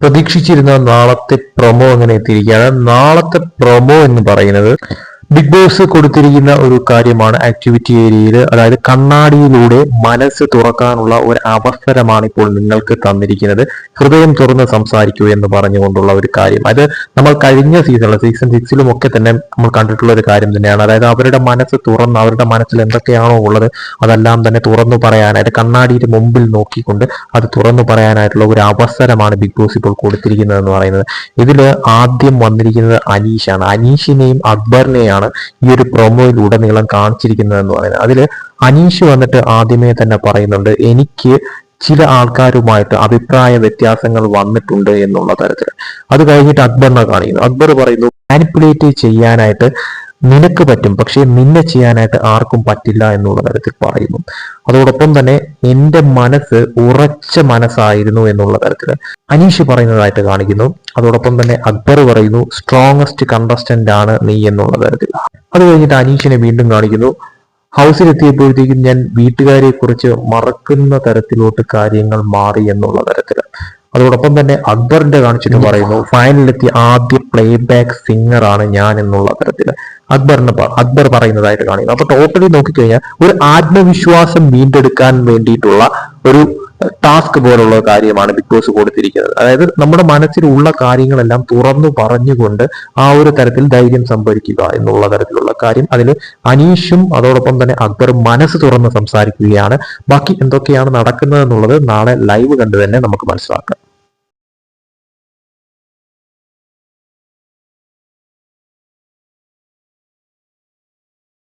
പ്രതീക്ഷിച്ചിരുന്ന നാളത്തെ പ്രൊമോ അങ്ങനെ എത്തിയിരിക്കുകയാണ്. നാളത്തെ പ്രൊമോ എന്ന് പറയുന്നത് ബിഗ് ബോസ് കൊടുത്തിരിക്കുന്ന ഒരു കാര്യമാണ് ആക്ടിവിറ്റി ഏരിയയിൽ അതായത് കണ്ണാടിയിലൂടെ മനസ്സ് തുറക്കാനുള്ള ഒരു അവസരമാണ് ഇപ്പോൾ നിങ്ങൾക്ക് തന്നിരിക്കുന്നത്. ഹൃദയം തുറന്ന് സംസാരിക്കൂ എന്ന് പറഞ്ഞുകൊണ്ടുള്ള ഒരു കാര്യം. അത് നമ്മൾ കഴിഞ്ഞ സീസണിൽ സീസൺ സിക്സിലും ഒക്കെ തന്നെ നമ്മൾ കണ്ടിട്ടുള്ള ഒരു കാര്യം തന്നെയാണ്. അതായത് അവരുടെ മനസ്സ് തുറന്ന് അവരുടെ മനസ്സിൽ എന്തൊക്കെയാണോ ഉള്ളത് അതെല്ലാം തന്നെ തുറന്നു പറയാനായിട്ട് കണ്ണാടിയുടെ മുമ്പിൽ നോക്കിക്കൊണ്ട് അത് തുറന്നു പറയാനായിട്ടുള്ള ഒരു അവസരമാണ് ബിഗ് ബോസ് ഇപ്പോൾ കൊടുത്തിരിക്കുന്നത് എന്ന് പറയുന്നത്. ഇതിൽ ആദ്യം വന്നിരിക്കുന്നത് അനീഷാണ്. അനീഷിനെയും അക്ബറിനെയാണ് ഈ ഒരു പ്രൊമോയിലുടനീളം കാണിച്ചിരിക്കുന്നത് എന്ന് പറയുന്നത്. അതിൽ അനീഷ് വന്നിട്ട് ആദ്യമേ തന്നെ പറയുന്നുണ്ട് എനിക്ക് ചില ആൾക്കാരുമായിട്ട് അഭിപ്രായ വ്യത്യാസങ്ങൾ വന്നിട്ടുണ്ട് എന്നുള്ള തരത്തിൽ അത് കഴിഞ്ഞിട്ട് അക്ബറിനെ കാണിക്കുന്നു. അക്ബർ പറയുന്നു മാനിപ്പുലേറ്റ് ചെയ്യാനായിട്ട് നിനക്ക് പറ്റും പക്ഷേ നിന്നെ ചെയ്യാനായിട്ട് ആർക്കും പറ്റില്ല എന്നുള്ള തരത്തിൽ പറയുന്നു. അതോടൊപ്പം തന്നെ എന്റെ മനസ്സ് ഉറച്ച മനസ്സായിരുന്നു എന്നുള്ള തരത്തിൽ അനീഷ് പറയുന്നതായിട്ട് കാണിക്കുന്നു. അതോടൊപ്പം തന്നെ അക്ബർ പറയുന്നു സ്ട്രോങ്സ്റ്റ് കണ്ടസ്റ്റന്റ് ആണ് നീ എന്നുള്ള തരത്തിൽ. അത് കഴിഞ്ഞിട്ട് അനീഷിനെ വീണ്ടും കാണിക്കുന്നു. ഹൗസിലെത്തിയപ്പോഴത്തേക്കും ഞാൻ വീട്ടുകാരെ കുറിച്ച് മറക്കുന്ന തരത്തിലോട്ട് കാര്യങ്ങൾ മാറി എന്നുള്ള തരത്തിൽ അതോടൊപ്പം തന്നെ അക്ബറിന്റെ കാണിച്ചിട്ട് പറയുന്നു ഫൈനലിലെത്തിയ ആദ്യ പ്ലേ ബാക്ക് സിംഗർ ആണ് ഞാൻ എന്നുള്ള തരത്തിൽ അക്ബറിന് അക്ബർ പറയുന്നതായിട്ട് കാണിക്കുന്നു. അപ്പൊ ടോട്ടലി നോക്കിക്കഴിഞ്ഞാൽ ഒരു ആത്മവിശ്വാസം വീണ്ടെടുക്കാൻ വേണ്ടിയിട്ടുള്ള ഒരു ടാസ്ക് പോലുള്ള കാര്യമാണ് ബിഗ് ബോസ് കൊടുത്തിരിക്കുന്നത്. അതായത് നമ്മുടെ മനസ്സിലുള്ള കാര്യങ്ങളെല്ലാം തുറന്നു പറഞ്ഞുകൊണ്ട് ആ ഒരു തരത്തിൽ ധൈര്യം സംഭരിക്കുക എന്നുള്ള തരത്തിലുള്ള കാര്യം അതിൽ അനീഷും അതോടൊപ്പം തന്നെ അക്ബറും മനസ്സ് തുറന്ന് സംസാരിക്കുകയാണ്. ബാക്കി എന്തൊക്കെയാണ് നടക്കുന്നത് എന്നുള്ളത് നാളെ ലൈവ് കണ്ടു തന്നെ നമുക്ക് മനസ്സിലാക്കാം.